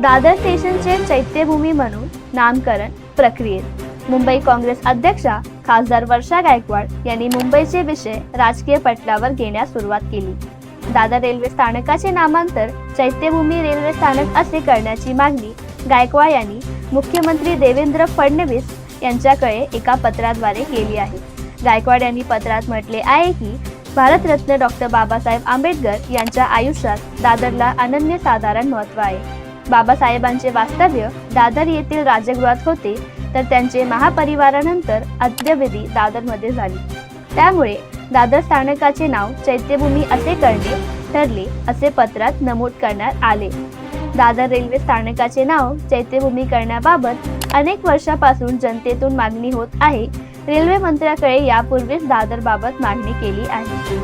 दादर स्टेशनचे चैत्यभूमी म्हणून नामकरण प्रक्रियेत. मुंबई काँग्रेस अध्यक्षा खासदार वर्षा गायकवाड यांनी मुंबईचे विषय राजकीय पटलावर घेण्यास सुरुवात केली. दादर रेल्वे स्थानकाचे नामांतर चैत्यभूमी रेल्वे स्थानक असे करण्याची मागणी गायकवाड यांनी मुख्यमंत्री देवेंद्र फडणवीस यांच्याकडे एका पत्राद्वारे केली आहे. गायकवाड यांनी पत्रात म्हटले आहे की भारतरत्न डॉक्टर बाबासाहेब आंबेडकर यांच्या आयुष्यात दादरला अनन्यसाधारण महत्त्व आहे. बाबासाहेबांचे वास्तव्य दादर येथील राजगृहात होते तर त्यांचे महापरिवारानंतर अंत्यविधी दादरमध्ये झाली. त्यामुळे दादर स्थानकाचे नाव चैत्यभूमी असे करणे ठरले असे पत्रात नमूद करण्यात आले. दादर रेल्वे स्थानकाचे नाव चैत्यभूमी करण्याबाबत अनेक वर्षापासून जनतेतून मागणी होत आहे. रेल्वे मंत्र्याकडे यापूर्वीच दादरबाबत मागणी केली आहे.